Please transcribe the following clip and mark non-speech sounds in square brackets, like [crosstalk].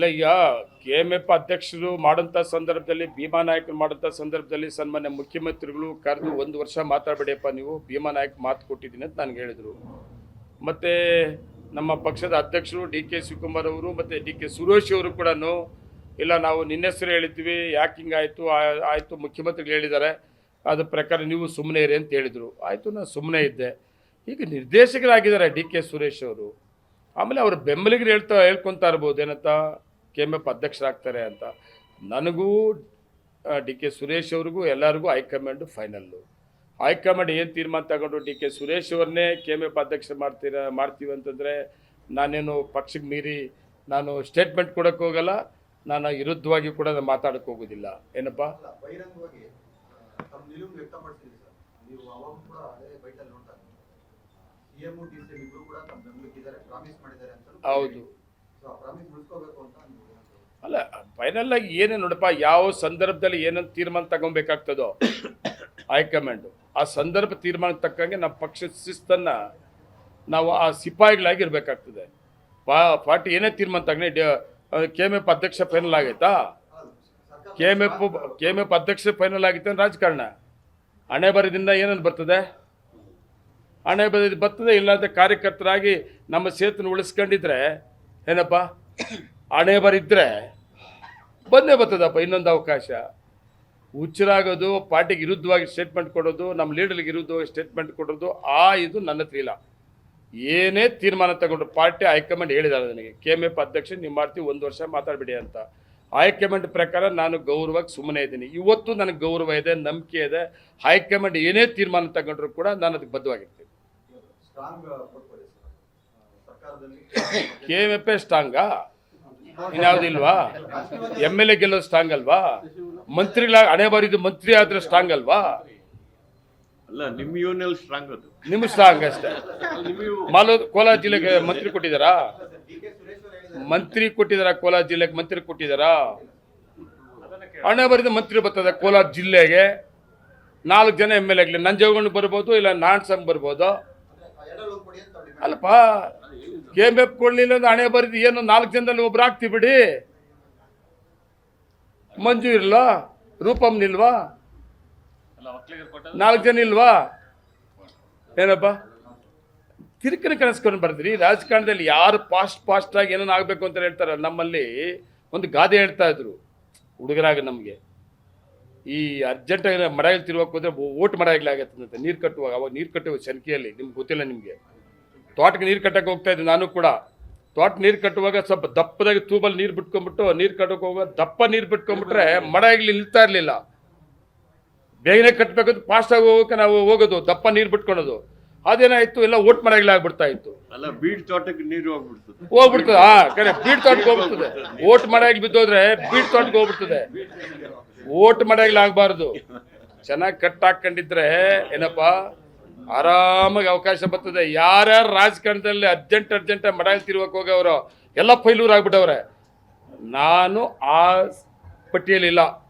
ಇಲ್ಲ, ಈಗ K M F ಅಧ್ಯಕ್ಷರು ಮಾಡೋಂಥ ಸಂದರ್ಭದಲ್ಲಿ, ಭೀಮಾ ನಾಯಕರು ಮಾಡೋಂಥ ಸಂದರ್ಭದಲ್ಲಿ ಸನ್ಮಾನ್ಯ ಮುಖ್ಯಮಂತ್ರಿಗಳು ಕರೆದು ಒಂದು ವರ್ಷ ಮಾತಾಡಬೇಡಿಯಪ್ಪ, ನೀವು ಭೀಮಾ ನಾಯಕ್ ಮಾತು ಕೊಟ್ಟಿದ್ದೀನಿ ಅಂತ ನನಗೆ ಹೇಳಿದರು. ಮತ್ತು ನಮ್ಮ ಪಕ್ಷದ ಅಧ್ಯಕ್ಷರು ಡಿ ಕೆ ಶಿವಕುಮಾರ್ ಅವರು ಮತ್ತು ಡಿ ಕೆ ಸುರೇಶ್ ಅವರು ಕೂಡ ಇಲ್ಲ, ನಾವು ನಿನ್ನ ಹೆಸರು ಹೇಳಿದ್ವಿ, ಯಾಕೆ ಹಿಂಗಾಯಿತು ಆಯಿತು ಮುಖ್ಯಮಂತ್ರಿಗಳು ಹೇಳಿದ್ದಾರೆ, ಅದ್ರ ಪ್ರಕಾರ ನೀವು ಸುಮ್ಮನೆ ಇರಿ ಅಂತ ಹೇಳಿದರು. ಆಯಿತು, ನಾನು ಸುಮ್ಮನೆ ಇದ್ದೆ. ಈಗ ನಿರ್ದೇಶಕರಾಗಿದ್ದಾರೆ ಡಿ ಕೆ ಸುರೇಶ್ ಅವರು. ಆಮೇಲೆ ಅವರು ಬೆಂಬಲಿಗರು ಹೇಳ್ತಾ, ಹೇಳ್ಕೊತಾ ಇರ್ಬೋದು, ಏನಂತ? ಕೆ ಎಂ ಎಫ್ ಅಧ್ಯಕ್ಷರಾಗ್ತಾರೆ ಅಂತ. ನನಗೂ ಡಿ ಕೆ ಸುರೇಶ್ ಅವ್ರಿಗೂ ಎಲ್ಲರಿಗೂ ಹೈಕಮಾಂಡು ಫೈನಲ್ಲು ಹೈಕಮಾಂಡ್ ಏನು ತೀರ್ಮಾನ ತಗೊಂಡು ಡಿ ಕೆ ಸುರೇಶ್ ಅವ್ರನ್ನೇ ಕೆ ಎಂ ಎಫ್ ಅಧ್ಯಕ್ಷ ಮಾಡ್ತೀರಾ ಮಾಡ್ತೀವಿ ಅಂತಂದರೆ ನಾನೇನು ಪಕ್ಷಕ್ಕೆ ಮೀರಿ ನಾನು ಸ್ಟೇಟ್ಮೆಂಟ್ ಕೊಡೋಕ್ಕೆ ಹೋಗಲ್ಲ ನಾನು ವಿರುದ್ಧವಾಗಿ ಕೂಡ ನಾನು ಮಾತಾಡೋಕ್ಕೆ ಹೋಗೋದಿಲ್ಲ. ಏನಪ್ಪ? ಹೌದು. ಅಲ್ಲ ಫೈನಲ್ ಆಗಿ ಏನೇ ನೋಡಪ್ಪ ಯಾವ ಸಂದರ್ಭದಲ್ಲಿ ಏನಂತ ತೀರ್ಮಾನ ತಗೊಬೇಕಾಗ್ತದೋ ಹೈಕಮಾಂಡು [coughs] ಆ ಸಂದರ್ಭ ತೀರ್ಮಾನ ತಕ್ಕಂಗೆ ನಮ್ಮ ಪಕ್ಷದ ಶಿಸ್ತನ್ನು ನಾವು ಆ ಸಿಪಾಯಿಗಳಾಗಿ ಇರಬೇಕಾಗ್ತದೆ ಪಾ ಪಾರ್ಟಿ ಏನೇ ತೀರ್ಮಾನ ತಗೊಂಡೆ ಕೆ ಎಂ ಎಫ್ ಅಧ್ಯಕ್ಷ ಫೈನಲ್ ಆಗೈತಾ? K M F K M F ಅಧ್ಯಕ್ಷ ಫೈನಲ್ ಆಗಿತ್ತು ಅಂದ್ರೆ ರಾಜಕಾರಣ. ಹಣೆ ಬರದಿಂದ ಏನಂತ ಬರ್ತದೆ? ಹಣೆ ಬರದಿಂದ ಬರ್ತದೆ ಇಲ್ಲಾಂದ್ರೆ ಕಾರ್ಯಕರ್ತರಾಗಿ ನಮ್ಮ ಸೇತನ ಉಳಿಸ್ಕೊಂಡಿದ್ರೆ ಏನಪ್ಪ? ಹಣೆ ಬರಿದ್ರೆ ಬಂದೇ ಬರ್ತದಪ್ಪ, ಇನ್ನೊಂದು ಅವಕಾಶ. ಹುಚ್ಚರಾಗೋದು, ಪಾರ್ಟಿಗೆ ವಿರುದ್ಧವಾಗಿ ಸ್ಟೇಟ್ಮೆಂಟ್ ಕೊಡೋದು, ನಮ್ಮ ಲೀಡರ್ಗೆ ವಿರುದ್ಧವಾಗಿ ಸ್ಟೇಟ್ಮೆಂಟ್ ಕೊಡೋದು, ಆ ಇದು ನನ್ನ ಇಲ್ಲ. ಏನೇ ತೀರ್ಮಾನ ತಗೊಂಡು ಪಾರ್ಟಿ ಹೈಕಮಾಂಡ್ ಹೇಳಿದ್ದಾರೆ ನನಗೆ. ಕೆ ಎಂ ಎಫ್ ಅಧ್ಯಕ್ಷ ನಿಮ್ಮ ಮಾಡ್ತೀವಿ, ಒಂದು ವರ್ಷ ಮಾತಾಡಬೇಡಿ ಅಂತ. ಹೈಕಮಾಂಡ್ ಪ್ರಕಾರ ನಾನು ಗೌರವಕ್ಕೆ ಸುಮ್ಮನೆ ಇದ್ದೀನಿ. ಇವತ್ತು ನನಗೆ ಗೌರವ ಇದೆ, ನಂಬಿಕೆ ಇದೆ. ಹೈಕಮಾಂಡ್ ಏನೇ ತೀರ್ಮಾನ ತಗೊಂಡ್ರು ಕೂಡ ನಾನು ಅದಕ್ಕೆ ಬದ್ಧವಾಗಿರ್ತೀನಿ. ಕೆ ಎಂ ಎಫ್ ಸ್ಟ್ರಾಂಗಾ? ಇನ್ಯಾವುದಿಲ್ವಾ? ಎಂ ಎಲ್ ಎ ಗೆಲ್ಲೋದು ಸ್ಟ್ರಾಂಗ್ ಅಲ್ವಾ? ಮಂತ್ರಿಗಳ ಹಣೆ ಬಾರಿದು ಮಂತ್ರಿ ಆದ್ರೆ ಸ್ಟ್ರಾಂಗ್ ಅಲ್ವಾ? ಅಲ್ಲ ನಿಮ್ಮ ಯೂನಿಯಲ್ ಸ್ಟ್ರಾಂಗ್ ಅದು. ನಿಮ್ಮ ಸ್ಟ್ರಾಂಗ್ ಅಷ್ಟೇ. ಮಾಲೋ ಕೋಲಾರ ಜಿಲ್ಲೆಗೆ ಮಂತ್ರಿ ಕೊಟ್ಟಿದ್ದಾರಾ ಡಿ ಕೆ ಸುರೇಶ್ ಅವರು ಹೇಳಿದ್ದಾರೆ ಮಂತ್ರಿ ಕೊಟ್ಟಿದ್ದಾರಾ ಕೋಲಾರ ಜಿಲ್ಲೆಗೆ? ಮಂತ್ರಿ ಕೊಟ್ಟಿದ್ದಾರಾ ಹಣೆ ಬರೆದ ಮಂತ್ರಿ ಬರ್ತದೆ ಕೋಲಾರ ಜಿಲ್ಲೆಗೆ. ನಾಲ್ಕು ಜನ ಎಂ ಎಲ್ ಎಗ್ಲಿ ನಂಜೇಗೌಡ ಬರ್ಬೋದು ಇಲ್ಲ ನಾನ್ ಸಂಗ್ ಬರ್ಬೋದು? ಅಲ್ಲಪ್ಪ ಕೆ ಎಂ ಎಫ್ ಕೊಡ್ಲಿಲ್ಲ ಅಂದ್ರೆ ಹಣೆ ಬರಿದು ಏನು ನಾಲ್ಕು ಜನದಲ್ಲಿ ಒಬ್ರು ಹಾಕ್ತಿ ಬಿಡಿ. ಮಂಜು ಇರಲ್ಲ ರೂಪಂ ನಿಲ್ವಾ? ನಾಲ್ಕು ಜನ ಇಲ್ವಾ? ಏನಪ್ಪ? ಕಿರಿಕಿರಿ ಕನಸ್ಕೊಂಡು ಬರ್ತೀರಿ ರಾಜಕಾರಣದಲ್ಲಿ ಯಾರು ಫಾಸ್ಟ್ ಫಾಸ್ಟಾಗಿ ಏನೇನು ಆಗಬೇಕು ಅಂತ ಹೇಳ್ತಾರೆ ನಮ್ಮಲ್ಲಿ ಒಂದು ಗಾದೆ ಹೇಳ್ತಾ ಇದ್ರು. ಹುಡುಗರಾಗ ನಮಗೆ. ಈ ಅರ್ಜೆಂಟಾಗಿ ಮಡಗಲ್ ತಿರುವಕ್ಕೆ ಹೋದ್ರೆ ಓಟ್ ಮಳೆಗಳಾಗತ್ತಂತೆ ನೀರು ಕಟ್ಟುವಾಗ ಅವಾಗ ನೀರು ಕಟ್ಟುವ ಸಂಖ್ಯೆಯಲ್ಲಿ ನಿಮ್ಗೆ ಗೊತ್ತಿಲ್ಲ ನಿಮಗೆ. ತೋಟಕ್ಕೆ ನೀರು ಕಟ್ಟಕ್ಕೆ ಹೋಗ್ತಾ ಇದ್ದೆ ನಾನು ಕೂಡ. ತೋಟ ನೀರು ಕಟ್ಟುವಾಗ ಸ್ವಲ್ಪ ದಪ್ಪದಾಗಿ ತೂಬಲ್ಲಿ ನೀರು ಬಿಟ್ಕೊಂಡ್ಬಿಟ್ಟು ನೀರು ಕಟ್ಟಕ್ಕೆ ಹೋಗುವಾಗ ದಪ್ಪ ನೀರು ಬಿಟ್ಕೊಂಡ್ಬಿಟ್ರೆ ಮಳೆಯಲ್ಲಿ ನಿಲ್ತಾ ಇರಲಿಲ್ಲ. ಬೇಗನೆ ಕಟ್ಟಬೇಕಂತ ಫಾಸ್ಟಾಗಿ ಹೋಗೋಕೆ ನಾವು ಹೋಗೋದು ದಪ್ಪ ನೀರು ಬಿಟ್ಕೊಳೋದು. ಅದೇನಾಯ್ತು ಎಲ್ಲ ಓಟ್ ಮಳೆಗಳಾಗ್ಬಿಡ್ತಾ ಇತ್ತು. ಅಲ್ಲ ಬೀಡ್ ತೋಟಕ್ಕೆ ನೀರು ಹೋಗ್ಬಿಡ್ತದೆ. ಹೋಗ್ಬಿಡ್ತದೆ ಹಾ ಕರೆ ಬೀಡ್ ತೋಟಕ್ಕೆ ಹೋಗ್ಬಿಡ್ತದೆ. ಓಟ್ ಮಳೆಗೆ ಬಿದ್ದೋದ್ರೆ ಬೀಡ್ ತೋಟಕ್ಕೆ ಹೋಗ್ಬಿಡ್ತದೆ. ಓಟ್ ಮಳೆಗಳಾಗಬಾರ್ದು ಚೆನ್ನಾಗಿ ಕಟ್ ಹಾಕೊಂಡಿದ್ರೆ ಏನಪ್ಪ ಆರಾಮಾಗಿ ಅವಕಾಶ ಬರ್ತದೆ. ಯಾರ್ಯಾರು ರಾಜಕಾರಣದಲ್ಲಿ ಅರ್ಜೆಂಟ್ ಅರ್ಜೆಂಟ್ ಮಡಾಗಿ ತಿರುವಕ್ಕೆ ಹೋಗವ್ರು ಎಲ್ಲ ಫೈಲೂರ್ ಆಗ್ಬಿಟ್ಟವ್ರೆ. ನಾನು ಆ ಪಟ್ಟಿಯಲ್ಲಿಲ್ಲ